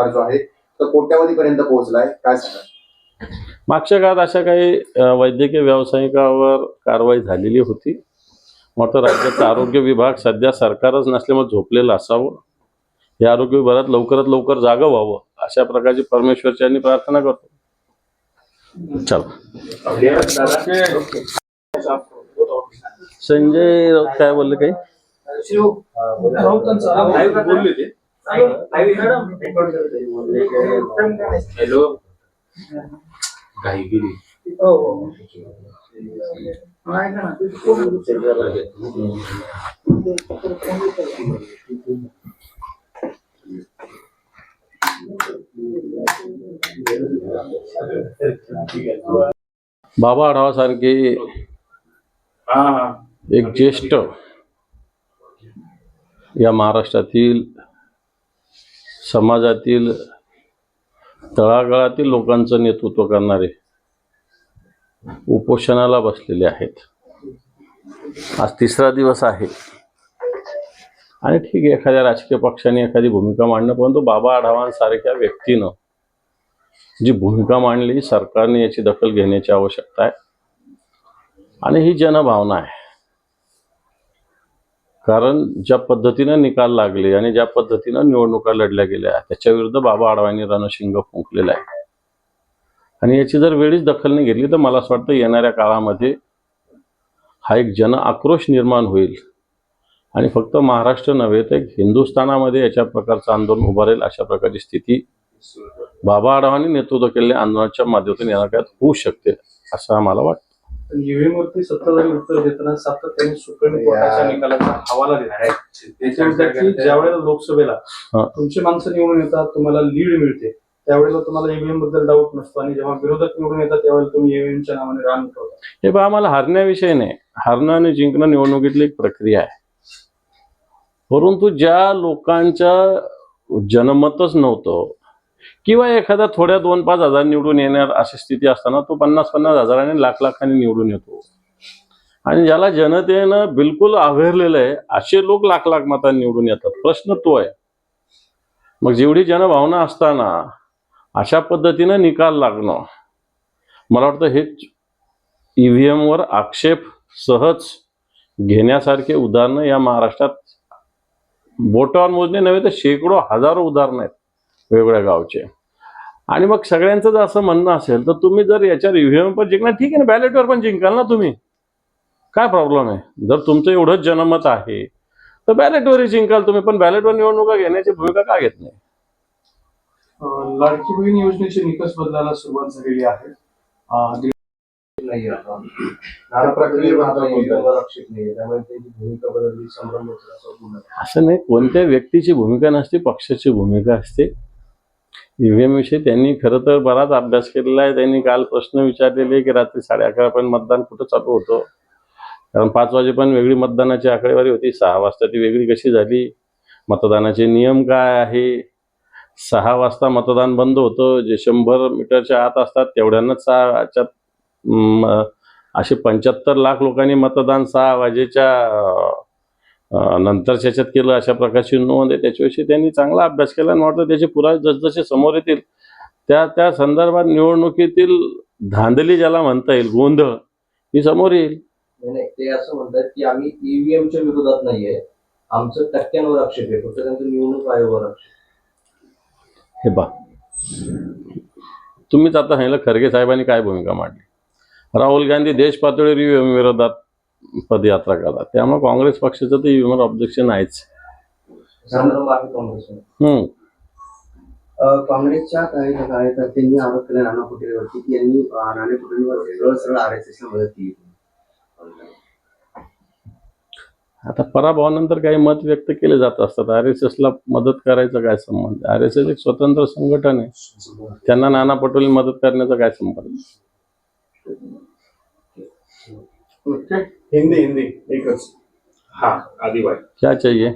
कारभार जो आहे तो कोट्यावधीपर्यंत पोहोचलाय काय सांगा मागच्या काळात अशा काही वैद्यकीय व्यावसायिकावर कारवाई झालेली होती. मात्र राज्याचा आरोग्य विभाग सध्या सरकारच नसल्यामुळे झोपलेलं असावं. या आरोग्य विभागात लवकरात लवकर जागं व्हावं अशा प्रकारची परमेश्वरची आणि प्रार्थना करतो. चला. संजय राऊत काय बोलले काही? हॅलो काही गेली. बाबा आढावासारखे हा हा. एक ज्येष्ठ या महाराष्ट्रातील समाजातील तळागाळातील लोकांचं नेतृत्व करणारे उपोषणाला बसलेले आहेत. आज तिसरा दिवस आहे. आणि ठीक आहे एखाद्या राजकीय पक्षाने एखादी भूमिका मांडणं परंतु बाबा आढावांसारख्या व्यक्तीनं जी भूमिका मांडली सरकारने याची दखल घेण्याची आवश्यकता आहे. आणि ही जनभावना आहे. कारण ज्या पद्धतीनं निकाल लागले आणि ज्या पद्धतीनं निवडणुका लढल्या गेल्या त्याच्या विरुद्ध बाबा आडवाणी रणशिंग फुंकलेलं आहे. आणि याची जर वेळीच दखल नाही घेतली तर मला असं वाटतं येणाऱ्या काळामध्ये हा एक जन आक्रोश निर्माण होईल. आणि फक्त महाराष्ट्र नव्हे तर हिंदुस्थानामध्ये याच्या प्रकारचं आंदोलन उभारेल अशा प्रकारची स्थिती बाबा आढावांनी नेतृत्व केलेल्या आंदोलनाच्या माध्यमातून येणार काळात होऊ शकते असं आम्हाला वाटतं. ईव्हीएम वरती सत्ताधारी उत्तर देताना सातत्याने सुप्रीम कोर्टाच्या निकालाचा हवाला देणार आहे. त्याच्या विद्यार्थी ज्या वेळेला लोकसभेला. तुमची माणसं निवडून येतात तुम्हाला लीड मिळते त्यावेळेला तुम्हाला ईव्हीएमबद्दल डाऊट नसतो आणि जेव्हा विरोधक निवडून येतात त्यावेळेला तुम्ही ईव्हीएमच्या नावाने रान उठवता. हे पहा आम्हाला हारण्याविषयी नाही. हारणं आणि जिंकणं निवडणुकीतली एक प्रक्रिया आहे. परंतु ज्या लोकांच्या जनमतच नव्हतं किंवा एखादा थोड्या दोन पाच हजार निवडून येणार अशी स्थिती असताना तो पन्नास पन्नास हजाराने लाख लाखाने निवडून येतो. आणि ज्याला जनतेनं बिलकुल आव्हेरलेलं आहे असे लोक लाख लाख मतांनी निवडून येतात. प्रश्न तो आहे. मग जेवढी जनभावना असताना अशा पद्धतीनं निकाल लागणं मला वाटतं हे ईव्हीएमवर आक्षेप सहज घेण्यासारखे उदाहरणं या महाराष्ट्रात बोटावर मोजणे नव्हे तर शेकडो हजारो उदाहरणं आहेत. वेगवेगळ्या गावचे. आणि मग सगळ्यांचं जर असं म्हणणं असेल तर तुम्ही जर याच्यावर ईव्हीएम पण जिंकणार ठीक आहे ना बॅलेटवर पण जिंकाल ना तुम्ही. काय प्रॉब्लेम आहे? जर तुमचं एवढंच जनमत आहे तर बॅलेटवरही जिंकाल तुम्ही पण बॅलेटवर निवडणुका घेण्याची भूमिका का घेत नाही? लाडकी बहीण योजनेचे निकष बदलायला सुरुवात झालेली आहे. असं नाही कोणत्या व्यक्तीची भूमिका नसते पक्षाची भूमिका असते. ईव्हीएमविषयी त्यांनी खरं तर बराच अभ्यास केलेला आहे. त्यांनी काल प्रश्न विचारलेले की रात्री साडे अकरापर्यंत मतदान कुठं चालू होतं? कारण पाच वाजेपर्यंत वेगळी मतदानाची आकडेवारी होती. सहा वाजता ती वेगळी कशी झाली? मतदानाचे नियम काय आहे? सहा वाजता मतदान बंद होतं. जे शंभर मीटरच्या आत असतात तेवढ्यांनाच सहाच्या म, असे पंच्याहत्तर लाख लोकांनी मतदान सहा वाजेच्या नंतरच्या ह्याच्यात केलं अशा प्रकारची नोंद आहे त्याच्याविषयी त्यांनी चांगला अभ्यास केला आणि वाटतं त्याचे पुरावे जसजसे समोर येतील त्या त्या संदर्भात निवडणुकीतील धांदली ज्याला म्हणता येईल गोंधळ ही समोर येईल. नाही, ते असं म्हणतात की आम्ही ईव्हीएमच्या विरोधात नाहीये. आमचं टक्क्यांवर आक्षेप आहे फक्त त्यांचं निवडणूक आयोगावर आक्षेप हे पहा. तुम्हीच आता सांगितलं खरगे साहेबांनी काय भूमिका मांडली? राहुल गांधी देश पातळीवर ईव्हीएम विरोधात पदयात्रा करतात. त्यामुळे काँग्रेस पक्षाचं तर ईव्हीएमवर ऑब्जेक्शन आहेच. हम्म. काँग्रेसच्या काही कार्यकर्त्यांनी आरोप केला नाना पटोलेवरती की यांनी नाना पटोलेवर सरळ सरळ आर एस एसला मदत केली. आता पराभवानंतर काही मत व्यक्त केले जात असतात. आर एस एसला मदत करायचा काय संबंध? आर एस एस एक स्वतंत्र संघटन आहे. त्यांना नाना पटोले मदत करण्याचा काय संबंध? हिंदी हिंदी एकच. हा आधी वाई. क्या चाहिए?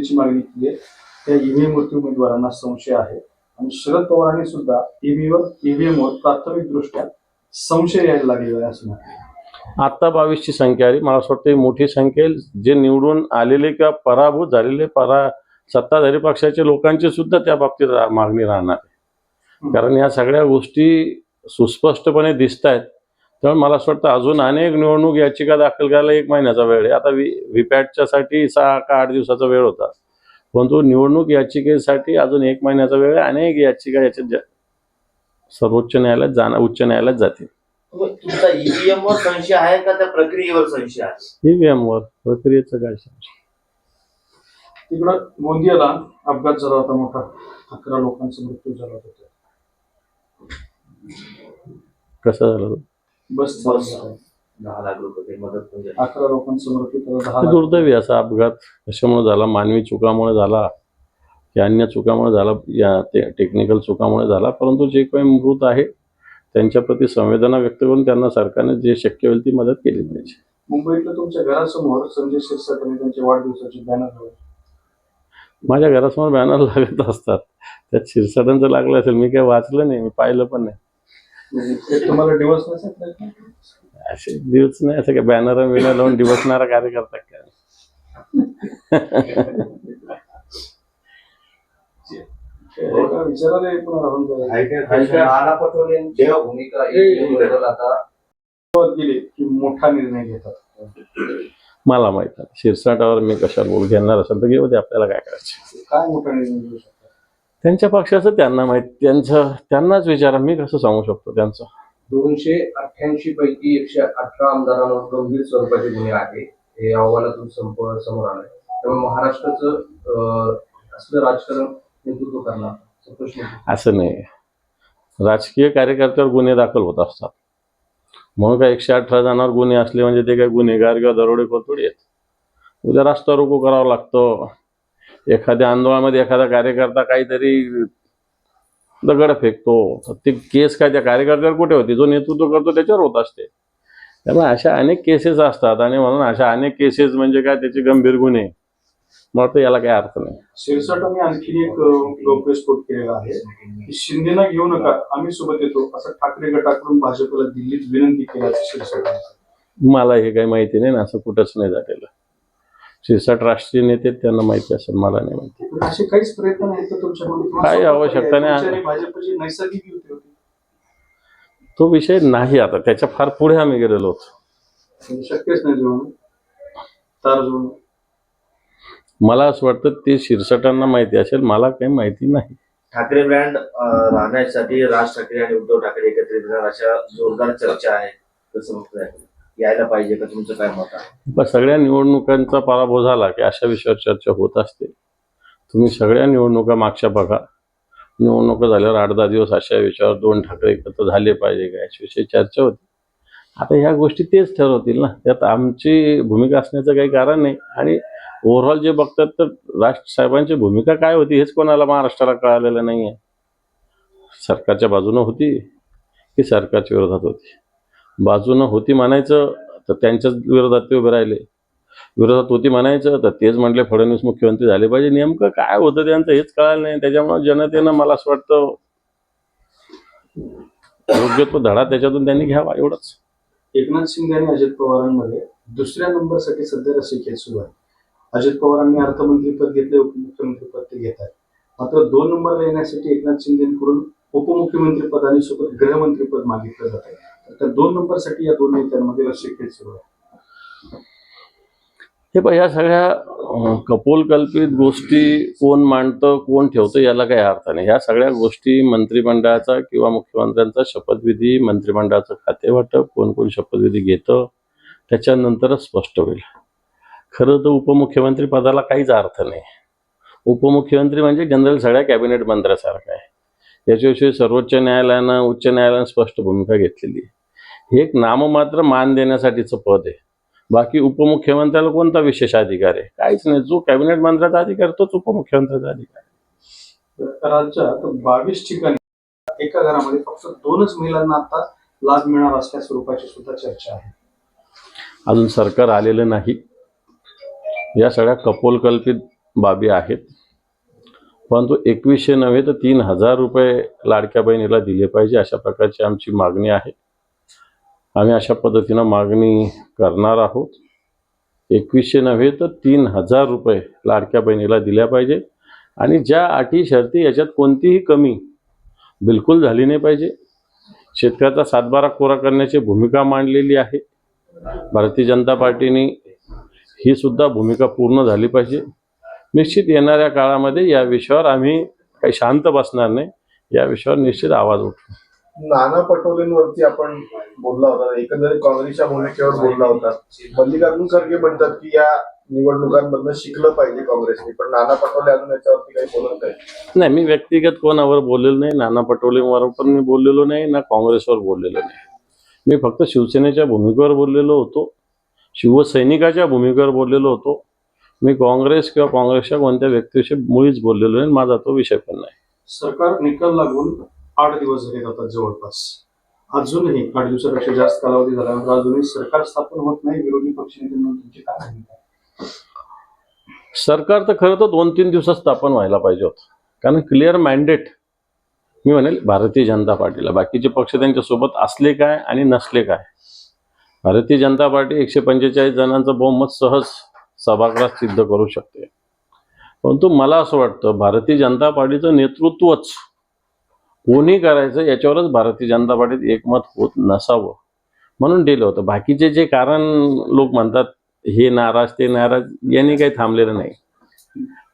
ची मागणी केली आहे. त्या ईव्हीएम वरती उमेदवारांना संशय आहे. आणि शरद पवारांनी सुद्धा ईव्हीएम ईव्हीएम वर प्राथमिक दृष्ट्या संशय यायला लागलेला आहे असं आत्ता बावीसची संख्या आली. मला असं वाटतं ही मोठी संख्या जे निवडून आलेले किंवा पराभूत झालेले परा सत्ताधारी पक्षाच्या लोकांची सुद्धा त्या बाबतीत रा- मागणी राहणार आहे. कारण या सगळ्या गोष्टी सुस्पष्टपणे दिसत आहेत त्यामुळे मला असं वाटतं अजून अनेक निवडणूक याचिका दाखल करायला एक महिन्याचा वेळ आहे. आता व्ही व्हीपॅटच्यासाठी सहा का आठ दिवसाचा वेळ होता. परंतु निवडणूक याचिकेसाठी अजून एक महिन्याचा वेळ आहे. अनेक याचिका याच्यात सर्वोच्च न्यायालयात जाणार उच्च न्यायालयात जातील. तुमचा ईव्हीएम वर संशय आहे का? त्या प्रक्रियेवर संशय आहे? ईव्हीएमवर प्रक्रियेचं काय सांगू? तिकडं गोंदियाला अपघात झाला होता मोठा. अकरा लोकांचा मृत्यू झाला होता. कसं झालं? बस बस. दहा लाख रुपये मदत म्हणजे अकरा दुर्दैवी असा अपघात कशामुळे झाला? मानवी चुकामुळे झाला? की अन्य चुकामुळे झाला? या ते टेक्निकल चुकामुळे झाला? परंतु जे काही मृत आहे त्यांच्या प्रती संवेदना व्यक्त करून त्यांना सरकारने जे शक्य होईल ती मदत केली पाहिजे. मुंबईतल्या तुमच्या घरासमोर संजय शिरसाट यांनी त्यांच्या वाढदिवसाचे बॅनर लावले. माझ्या घरासमोर बॅनर लागत असतात. त्यात शिरसाटांचं लागलं असेल मी काय वाचलं नाही मी पाहिलं पण नाही. म्हणजे तुम्हाला डिवोर्स नसेल असे दिवस नाही असं काय बॅनर बिनर लावून दिवसणारा कार्यकर्ता काय? विचारायला पण राहून जाईल. नाना पटोले यांची देव. भूमिका EVM बद्दल आता गेले की मोठा निर्णय घेतात. मला माहीत नाही. शिरसाटावर मी कशाला बोल घेणार असेल तर घेऊ दे आपल्याला काय करायचं? काय मोठा निर्णय घेऊ शकतात त्यांच्या पक्षाचं त्यांना माहीत त्यांचं त्यांनाच विचारा मी कसं सांगू शकतो त्यांचं. दोनशे अठ्ठ्याऐंशी पैकी एकशे अठरा आमदारांवर गंभीर स्वरूपाचे गुन्हे आहे हे अहवालातून संपूर्ण समोर आलंय. त्यामुळे महाराष्ट्राचं असलं राजकारण नेतृत्व करणार असं नाही. राजकीय कार्यकर्त्यावर गुन्हे दाखल होत असतात. म्हणून काय एकशे अठरा जणांवर गुन्हे असले म्हणजे ते काय गुन्हेगार किंवा दरोडेखोर थोडी आहेत? उद्या रस्ता रोको करावा लागतो. एखाद्या आंदोलनामध्ये एखादा कार्यकर्ता काहीतरी दगड फेकतो तर ते केस काय त्या कार्यकर्त्यावर कुठे होती? जो नेतृत्व करतो त्याच्यावर होत असते. त्यामुळे अशा अनेक केसेस असतात आणि म्हणून अशा अनेक केसेस म्हणजे काय? त्याचे गंभीर गुन्हे. मला वाटतं याला काही अर्थ नाही. शिरसाटांनी आणखी एक गौप्यस्फोट केलेला आहे की शिंदेना घेऊ नका आम्ही सोबत येतो. असं ठाकरे गटाकडून भाजपला दिल्लीत विनंती केल्याचं शिरसाट. मला हे काही माहिती नाही ना असं कुठंच नाही झालेलं. शिरसाट राष्ट्रीय नेते त्यांना माहिती असेल मला नाही माहिती. पण असे काहीच प्रयत्न नाहीत तर तुमच्याकडून तुम्हाला काही आवश्यकता नाही. तुमची आणि भाजपची नैसर्गिक युती होती. तो विषय नाही आता त्याच्या फार पुढे आम्ही गेलेलो होतो. म्हणजे शक्यच नाही मला असं वाटतं ते शिरसाटांना माहिती असेल मला काही माहिती नाही. ठाकरे ब्रँड राहण्यासाठी राज ठाकरे आणि उद्धव ठाकरे एकत्रित अशा जोरदार चर्चा आहे बघताय यायला पाहिजे का? तुमचं काय मत आहे? सगळ्या निवडणुकांचा पराभव झाला की अशा विषयावर चर्चा होत असते. तुम्ही सगळ्या निवडणुका मागच्या बघा. निवडणुका झाल्यावर आठ दहा दिवस अशा विषयावर दोन ठाकरे एकत्र झाले पाहिजे का? याच्याविषयी चर्चा होती. आता ह्या गोष्टी तेच ठरवतील ना. त्यात आमची भूमिका असण्याचं काही कारण नाही. आणि ओव्हरऑल जे बघतात तर राज साहेबांची भूमिका काय होती हेच कोणाला महाराष्ट्राला कळालेलं नाही आहे सरकारच्या बाजूनं होती की सरकारच्या विरोधात होती? बाजूनं होती म्हणायचं तर त्यांच्याच विरोधात ते उभे राहिले. विरोधात होती म्हणायचं तर तेच म्हटले फडणवीस मुख्यमंत्री झाले पाहिजे. नेमकं काय होतं त्यांचं हेच कळालं नाही. त्याच्यामुळे जनतेनं मला असं वाटतं योग्य तो धडा त्याच्यातून त्यांनी घ्यावा एवढंच. एकनाथ शिंदे आणि अजित पवारांमध्ये दुसऱ्या नंबरसाठी सध्या रस्सीखेच सुरू आहे. अजित पवारांनी अर्थमंत्रीपद घेतले उपमुख्यमंत्रीपद ते घेत आहेत मात्र दोन नंबरला येण्यासाठी एकनाथ शिंदेकडून उपमुख्यमंत्री पद आणि सोबत गृहमंत्रीपद मागितलं जात आहे. तर दोन नंबरसाठी या दोन नेत्यांमध्ये रस्सीखेच सुरू आहे. हे पण ह्या सगळ्या कपोलकल्पित गोष्टी कोण मांडतं कोण ठेवतं याला काही अर्थ नाही. ह्या सगळ्या गोष्टी मंत्रिमंडळाचा किंवा मुख्यमंत्र्यांचा शपथविधी मंत्रिमंडळाचं खाते वाटप कोण कोण शपथविधी घेतं त्याच्यानंतरच स्पष्ट होईल. खरं तर उपमुख्यमंत्री पदाला काहीच अर्थ नाही. उपमुख्यमंत्री म्हणजे जनरल सगळ्या कॅबिनेट मंत्र्यासारखं आहे. याच्याविषयी सर्वोच्च न्यायालयानं उच्च न्यायालयानं स्पष्ट भूमिका घेतलेली आहे. हे एक नाममात्र मान देण्यासाठीचं पद आहे. बाकी उपमुख्यमंत्र्याला कोणता विशेष अधिकार आहे? काहीच नाही. जो कॅबिनेट मंत्र्याचा अधिकार तोच उपमुख्यमंत्र्याचा अधिकार राज्यात बावीस ठिकाणी एका घरामध्ये फक्त दोनच महिलांना आता लाभ मिळणार असल्या स्वरूपाची सुद्धा चर्चा आहे. अजून सरकार आलेलं नाही. या सगळ्या कपोलकल्पित बाबी आहेत. परंतु एकवीसशे नव्हे तर तीन हजार रुपये लाडक्या बहिणीला दिले पाहिजे अशा प्रकारची आमची मागणी आहे. आम्ही अशा पद्धतीनं मागणी करणार आहोत. एकवीसशे नव्हे तर तीन हजार रुपये लाडक्या बहिणीला दिल्या पाहिजे आणि ज्या अटी शर्ती याच्यात कोणतीही कमी बिलकुल झाली नाही पाहिजे. शेतकऱ्याचा सातबारा कोरा करण्याची भूमिका मांडलेली आहे. भारतीय जनता पार्टीने ही सुद्धा भूमिका पूर्ण झाली पाहिजे. निश्चित येणाऱ्या काळामध्ये या विषयावर आम्ही काही शांत बसणार नाही. या विषयावर निश्चित आवाज उठवू नाना पटोलेंवरती आपण बोलला होता. एकंदरीत काँग्रेसच्या भूमिकेवर बोलला होता. मल्लिकार्जुन खरगे म्हणतात की या निवडणुकांमधनं शिकलं पाहिजे काँग्रेसने पण नाना पटोले अजून याच्यावरती काही बोलत नाही नाही मी व्यक्तिगत कोणावर बोललेलो नाही नाना पटोलेंवर पण मी बोललेलो नाही ना काँग्रेसवर बोललेलो नाही. मी फक्त शिवसेनेच्या भूमिकेवर बोललेलो होतो. शिवसैनिकाच्या भूमिकेवर बोललेलो होतो. मी काँग्रेस किंवा काँग्रेसच्या कोणत्या व्यक्तीशी मुळीच बोललेलो नाही माझा तो विषय पण नाही. सरकार निकाल लागून आठ दिवस झाले जातात जवळपास. अजूनही आठ दिवसापेक्षा जास्त कालावधी झाल्यानंतर अजूनही सरकार स्थापन होत नाही विरोधी पक्षनेते काय? सरकार तर खरं तर दोन तीन दिवसात स्थापन व्हायला पाहिजे होतं. कारण क्लिअर मॅन्डेट मी म्हणेल भारतीय जनता पार्टीला. बाकीचे पक्ष त्यांच्यासोबत असले काय आणि नसले काय? भारतीय जनता पार्टी एकशे पंचेचाळीस जणांचं बहुमत सहज सभागृहात सिद्ध करू शकते. परंतु मला असं वाटतं भारतीय जनता पार्टीचं नेतृत्वच कोणी करायचं याच्यावरच भारतीय जनता पार्टीत एकमत होत नसावं. म्हणून दिलं होतं. बाकीचे जे कारण लोक म्हणतात हे नाराज ते नाराज यांनी काही थांबलेलं नाही.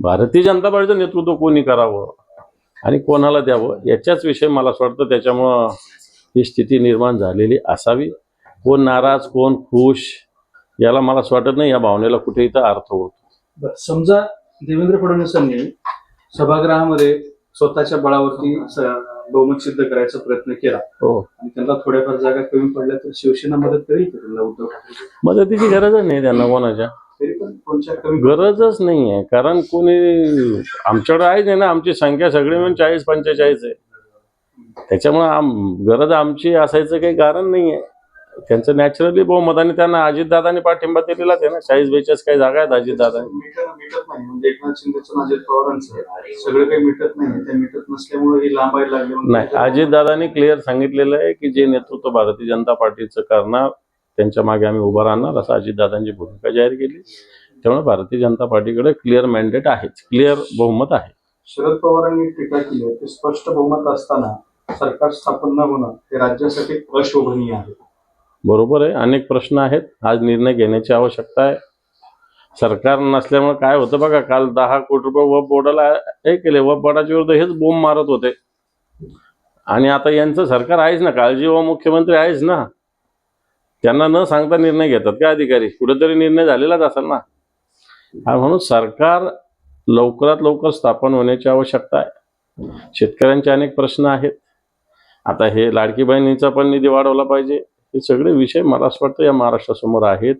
भारतीय जनता पार्टीचं नेतृत्व कोणी करावं आणि कोणाला द्यावं याच्याच विषयी मला असं वाटतं त्याच्यामुळं ही स्थिती निर्माण झालेली असावी. कोण नाराज कोण खुश याला मला असं वाटत नाही या भावनेला कुठे इथं अर्थ होतो. समजा देवेंद्र फडणवीसांनी सभागृहामध्ये स्वतःच्या बळावरती बहुमत सिद्ध करायचा प्रयत्न केला. हो. आणि त्यांना थोड्याफार जागा कमी पडल्या तर शिवसेना मदत करेल त्यांना उद्धव ठाकरे मदतीची गरजच नाही त्यांना कोणाच्या. गरजच नाही आहे कारण कोणी आमच्याकडे आहेच नाही ना आमची संख्या सगळी मिळून चाळीस पंचेचाळीस आहे. त्याच्यामुळे आम गरज आमची असायचं काही कारण नाही आहे. त्यांचं नॅचरली बहुमताने त्यांना अजितदादांनी पाठिंबा दिलेलाच आहे ना. चाळीस बेचाळीस काही जागा आहेत अजितदादांनी. मीटर मिटत नाही. म्हणजे एकनाथ शिंदेचं आणि अजित पवारांचं. सगळं काही मिटत नाही. ते मिटत नसल्यामुळे ही लांबायला लागली नाही अजितदादांनी क्लिअर सांगितलेलं आहे की जे नेतृत्व भारतीय जनता पार्टीचं करणार त्यांच्या मागे आम्ही उभं राहणार असं अजितदादांची भूमिका जाहीर केली. त्यामुळे भारतीय जनता पार्टीकडे क्लिअर मॅन्डेट आहेच. क्लिअर बहुमत आहे. शरद पवारांनी टीका केली स्पष्ट बहुमत असताना सरकार स्थापन न होणं हे राज्यासाठी अशोभनीय आहे. बरोबर आहे. अनेक प्रश्न आहेत. आज निर्णय घेण्याची आवश्यकता आहे. सरकार नसल्यामुळे काय होतं बघा काल दहा कोटी रुपये वप बोर्डाला हे केले. वप बोर्डाच्या विरुद्ध हेच बोंब मारत होते. आणि आता यांचं सरकार आहेच ना. काळजी व मुख्यमंत्री आहेच ना. त्यांना न सांगता निर्णय घेतात का अधिकारी? कुठेतरी निर्णय झालेलाच असेल ना. म्हणून सरकार लवकरात लवकर स्थापन होण्याची आवश्यकता आहे. शेतकऱ्यांचे अनेक प्रश्न आहेत. आता हे लाडकी बहिणीचा पण निधी वाढवला पाहिजे. हे सगळे विषय मला असं वाटतं या महाराष्ट्रासमोर आहेत.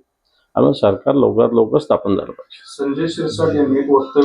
आणि सरकार लवकरात लवकर स्थापन झालं पाहिजे. संजय शिरसाट यांनी एक वक्तव्य